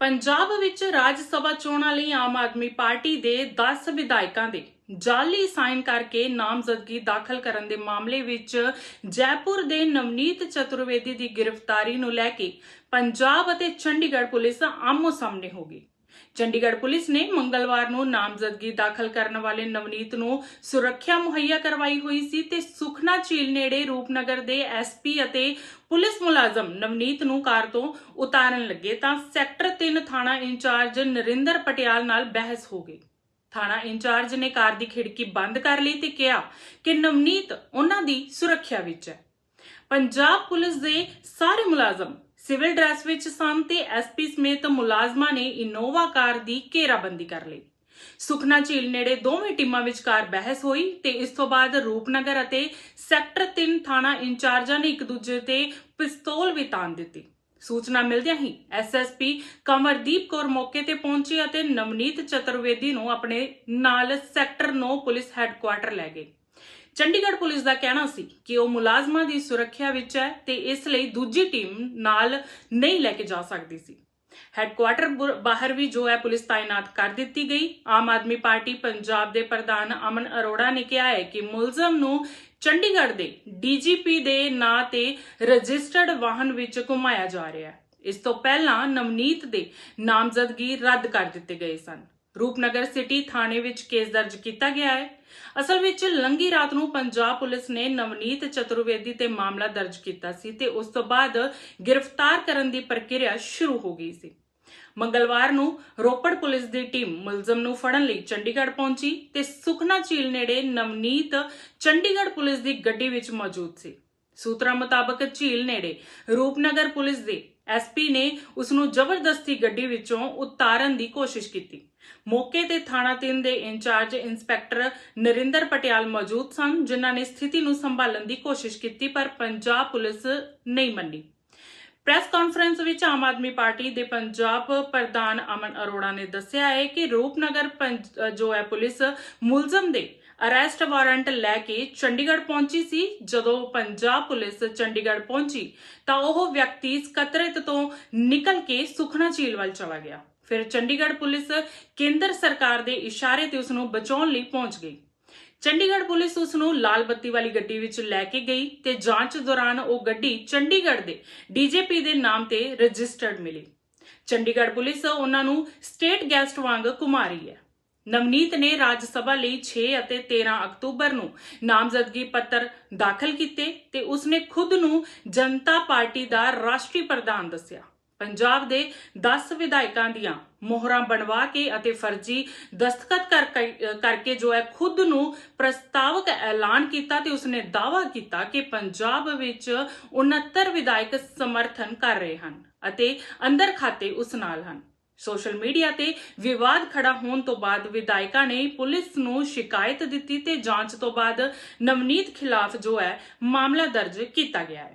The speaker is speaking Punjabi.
ਪੰਜਾਬ ਵਿੱਚ ਰਾਜ ਸਭਾ ਚੋਣਾਂ ਲਈ ਆਮ ਆਦਮੀ ਪਾਰਟੀ ਦੇ 10 ਵਿਧਾਇਕਾਂ ਦੇ ਜਾਲੀ ਸਾਈਨ ਕਰਕੇ ਨਾਮਜ਼ਦਗੀ ਦਾਖਲ ਕਰਨ ਦੇ ਮਾਮਲੇ ਵਿੱਚ ਜੈਪੁਰ ਦੇ ਨਵਨੀਤ ਚਤੁਰਵੇਦੀ ਦੀ ਗ੍ਰਿਫਤਾਰੀ ਨੂੰ ਲੈ ਕੇ ਪੰਜਾਬ ਅਤੇ ਚੰਡੀਗੜ੍ਹ ਪੁਲਿਸ ਆਮੋ ਸਾਹਮਣੇ ਹੋ ਗਈ। ਚੰਡੀਗੜ੍ਹ ਪੁਲਿਸ ਨੇ ਮੰਗਲਵਾਰ ਨੂੰ ਨਾਮਜ਼ਦਗੀ ਦਾਖਲ ਕਰਨ ਵਾਲੇ ਨਵਨੀਤ ਨੂੰ ਸੁਰੱਖਿਆ ਮੁਹੱਈਆ ਕਰਵਾਈ ਹੋਈ ਸੀ ਤੇ ਸੁਖਨਾ ਝੀਲ ਨੇੜੇ ਰੂਪਨਗਰ ਦੇ ਐਸਪੀ ਅਤੇ ਪੁਲਿਸ ਮੁਲਾਜ਼ਮ ਨਵਨੀਤ ਨੂੰ ਕਾਰ ਤੋਂ ਉਤਾਰਨ ਲੱਗੇ ਤਾਂ ਸੈਕਟਰ 3 ਥਾਣਾ ਇੰਚਾਰਜ ਨਰਿੰਦਰ ਪਟਿਆਲ ਨਾਲ ਬਹਿਸ ਹੋ ਗਈ। ਥਾਣਾ ਇੰਚਾਰਜ ਨੇ ਕਾਰ ਦੀ ਖਿੜਕੀ ਬੰਦ ਕਰ ਲਈ ਤੇ ਕਿਹਾ ਕਿ ਨਵਨੀਤ ਉਹਨਾਂ ਦੀ ਸੁਰੱਖਿਆ ਵਿੱਚ ਹੈ। ਪੰਜਾਬ ਪੁਲਿਸ ਦੇ ਸਾਰੇ ਮੁਲਾਜ਼ਮ ਸਿਵਲ ਡਰੈਸ ਵਿੱਚ ਸਨ ਤੇ ਐਸਪੀ ਸਮੇਤ ਮੁਲਾਜ਼ਮਾਂ ਨੇ ਇਨੋਵਾ ਕਾਰ ਦੀ ਘੇਰਾਬੰਦੀ ਕਰ ਲਈ। ਸੁਖਨਾ ਝੀਲ ਨੇੜੇ ਦੋਵੇਂ ਟੀਮਾਂ ਵਿਚਕਾਰ ਬਹਿਸ ਹੋਈ ਤੇ ਇਸ ਤੋਂ ਬਾਅਦ ਰੂਪਨਗਰ ਅਤੇ ਸੈਕਟਰ 3 ਥਾਣਾ ਇੰਚਾਰਜਾਂ ਨੇ ਇੱਕ ਦੂਜੇ ਤੇ ਪਿਸਤੌਲ ਵੀ ਤਾਣ ਦਿੱਤੀ। ਸੂਚਨਾ ਮਿਲਦਿਆਂ ਹੀ ਐਸਐਸਪੀ ਕਮਰਦੀਪ ਕੌਰ ਮੌਕੇ ਤੇ ਪਹੁੰਚੀ ਅਤੇ ਨਵਨੀਤ ਚਤੁਰਵੇਦੀ ਨੂੰ ਆਪਣੇ ਨਾਲ ਸੈਕਟਰ 9 ਪੁਲਿਸ ਹੈੱਡਕੁਆਰਟਰ ਲੈ ਗਏ। ਚੰਡੀਗੜ੍ਹ ਪੁਲਿਸ ਦਾ ਕਹਿਣਾ ਸੀ ਕਿ ਉਹ ਮੁਲਾਜ਼ਮਾਂ ਦੀ ਸੁਰੱਖਿਆ ਵਿੱਚ ਹੈ ਤੇ ਇਸ ਲਈ ਦੂਜੀ ਟੀਮ ਨਾਲ ਨਹੀਂ ਲੈ ਕੇ ਜਾ ਸਕਦੀ ਸੀ। ਹੈੱਡਕੁਆਟਰ ਬਾਹਰ ਵੀ ਜੋ ਹੈ ਪੁਲਿਸ ਤਾਇਨਾਤ ਕਰ ਦਿੱਤੀ ਗਈ। ਆਮ ਆਦਮੀ ਪਾਰਟੀ ਪੰਜਾਬ ਦੇ ਪ੍ਰਧਾਨ ਅਮਨ ਅਰੋੜਾ ਨੇ ਕਿਹਾ ਹੈ ਕਿ ਮੁਲਜ਼ਮ ਨੂੰ ਚੰਡੀਗੜ੍ਹ ਦੇ ਡੀਜੀਪੀ ਦੇ ਨਾਂ ਤੇ ਰਜਿਸਟਰਡ ਵਾਹਨ ਵਿੱਚ ਘੁਮਾਇਆ ਜਾ ਰਿਹਾ ਹੈ। ਇਸ ਤੋਂ ਪਹਿਲਾਂ ਨਵਨੀਤ ਦੇ ਨਾਮਜ਼ਦਗੀ ਰੱਦ ਕਰ ਦਿੱਤੇ ਗਏ ਸਨ। ਰੂਪਨਗਰ ਸਿਟੀ ਥਾਣੇ ਵਿੱਚ ਕੇਸ ਦਰਜ ਕੀਤਾ ਗਿਆ ਹੈ। ਅਸਲ ਵਿੱਚ ਲੰਗੀ ਰਾਤ ਨੂੰ ਪੰਜਾਬ ਪੁਲਿਸ ਨੇ ਨਵਨੀਤ ਚਤੁਰਵੇਦੀ ਤੇ ਮਾਮਲਾ ਦਰਜ ਕੀਤਾ ਸੀ ਤੇ ਉਸ ਤੋਂ ਬਾਅਦ ਗ੍ਰਿਫਤਾਰ ਕਰਨ ਦੀ ਪ੍ਰਕਿਰਿਆ ਸ਼ੁਰੂ ਹੋ ਗਈ ਸੀ। ਮੰਗਲਵਾਰ ਨੂੰ ਰੋਪੜ ਪੁਲਿਸ ਦੀ ਟੀਮ ਮੁਲਜ਼ਮ ਨੂੰ ਫੜਨ ਲਈ ਚੰਡੀਗੜ੍ਹ ਪਹੁੰਚੀ ਤੇ ਸੁਖਨਾ ਝੀਲ ਨੇੜੇ ਨਵਨੀਤ ਚੰਡੀਗੜ੍ਹ ਪੁਲਿਸ ਦੀ ਗੱਡੀ ਵਿੱਚ ਮੌਜੂਦ ਸੀ। ਸੂਤਰਾਂ ਮੁਤਾਬਕ ਝੀਲ ਨੇੜੇ ਰੂਪਨਗਰ ਪੁਲਿਸ ਦੇ ਐਸਪੀ ਨੇ ਉਸ ਨੂੰ ਜ਼ਬਰਦਸਤੀ ਗੱਡੀ ਵਿੱਚੋਂ ਉਤਾਰਨ ਦੀ ਕੋਸ਼ਿਸ਼ ਕੀਤੀ। ਮੌਕੇ ਤੇ ਥਾਣਾ 3 ਦੇ ਇੰਚਾਰਜ ਇੰਸਪੈਕਟਰ ਨਰਿੰਦਰ ਪਟਿਆਲ ਮੌਜੂਦ ਸਨ, ਜਿਨ੍ਹਾਂ ਨੇ ਸਥਿਤੀ ਨੂੰ ਸੰਭਾਲਣ ਦੀ ਕੋਸ਼ਿਸ਼ ਕੀਤੀ, ਪਰ ਪੰਜਾਬ ਪੁਲਿਸ ਨਹੀਂ ਮੰਨੀ। ਪ੍ਰੈਸ ਕਾਨਫਰੰਸ ਵਿੱਚ ਆਮ ਆਦਮੀ ਪਾਰਟੀ ਦੇ ਪੰਜਾਬ ਪ੍ਰਧਾਨ ਅਮਨ ਅਰੋੜਾ ਨੇ ਦੱਸਿਆ ਹੈ ਕਿ ਰੂਪਨਗਰ ਪੰਜ- ਜੋ ਹੈ ਪੁਲਿਸ ਮੁਲਜ਼ਮ ਦੇ ਅਰੈਸਟ ਵਾਰੰਟ ਲੈ ਕੇ ਚੰਡੀਗੜ੍ਹ ਪਹੁੰਚੀ ਸੀ। ਜਦੋਂ ਪੰਜਾਬ ਪੁਲਿਸ ਚੰਡੀਗੜ੍ਹ ਪਹੁੰਚੀ, ਤਾਂ ਉਹ ਵਿਅਕਤੀ ਸਕੱਤਰਤ ਤੋਂ ਨਿਕਲ ਕੇ ਸੁਖਨਾ ਝੀਲ ਵੱਲ ਚਲਾ ਗਿਆ। ਫਿਰ ਚੰਡੀਗੜ੍ਹ ਪੁਲਿਸ ਕੇਂਦਰ ਸਰਕਾਰ ਦੇ ਇਸ਼ਾਰੇ ਤੇ ਉਸ ਨੂੰ ਬਚਾਉਣ ਲਈ ਪਹੁੰਚ ਗਈ। ਚੰਡੀਗੜ੍ਹ ਪੁਲਿਸ ਉਸ ਨੂੰ ਲਾਲ ਬੱਤੀ ਵਾਲੀ ਗੱਡੀ ਵਿੱਚ ਲੈ ਕੇ ਗਈ ਤੇ ਜਾਂਚ ਦੌਰਾਨ ਉਹ ਗੱਡੀ ਚੰਡੀਗੜ੍ਹ ਦੇ ਡੀਜੇਪੀ ਦੇ ਨਾਮ ਤੇ ਰਜਿਸਟਰਡ ਮਿਲੀ। ਚੰਡੀਗੜ੍ਹ ਪੁਲਿਸ ਉਹਨਾਂ ਨੂੰ ਸਟੇਟ ਗੈਸਟ ਵਾਂਗ ਘੁਮਾ ਰਹੀ ਹੈ। ਨਵਨੀਤ ਨੇ ਰਾਜ ਸਭਾ ਲਈ 6 ਅਤੇ 13 ਅਕਤੂਬਰ ਨੂੰ ਨਾਮਜ਼ਦਗੀ ਪੱਤਰ ਦਾਖਲ ਕੀਤੇ ਤੇ ਉਸਨੇ ਖੁਦ ਨੂੰ ਜਨਤਾ ਪਾਰਟੀ ਦਾ ਰਾਸ਼ਟਰੀ ਪ੍ਰਧਾਨ ਦੱਸਿਆ। ਪੰਜਾਬ ਦੇ 10 ਵਿਧਾਇਕਾਂ ਦੀਆਂ ਮੋਹਰਾਂ ਬਣਵਾ ਕੇ ਅਤੇ ਫਰਜ਼ੀ ਦਸਤਖਤ ਕਰਕੇ ਜੋ ਹੈ ਖੁਦ ਨੂੰ ਪ੍ਰਸਤਾਵਕ ਐਲਾਨ ਕੀਤਾ ਤੇ ਉਸਨੇ ਦਾਅਵਾ ਕੀਤਾ ਕਿ ਪੰਜਾਬ ਵਿੱਚ 69 ਵਿਧਾਇਕ ਸਮਰਥਨ ਕਰ ਰਹੇ ਹਨ ਅਤੇ ਅੰਦਰ ਖਾਤੇ ਉਸ ਨਾਲ ਹਨ। ਸੋਸ਼ਲ ਮੀਡੀਆ ਤੇ ਵਿਵਾਦ ਖੜਾ ਹੋਣ ਤੋਂ ਬਾਅਦ ਵਿਧਾਇਕਾਂ ਨੇ ਪੁਲਿਸ ਨੂੰ ਸ਼ਿਕਾਇਤ ਦਿੱਤੀ ਤੇ ਜਾਂਚ ਤੋਂ ਬਾਅਦ ਨਵਨੀਤ ਖਿਲਾਫ ਜੋ ਹੈ, ਮਾਮਲਾ ਦਰਜ ਕੀਤਾ ਗਿਆ ਹੈ।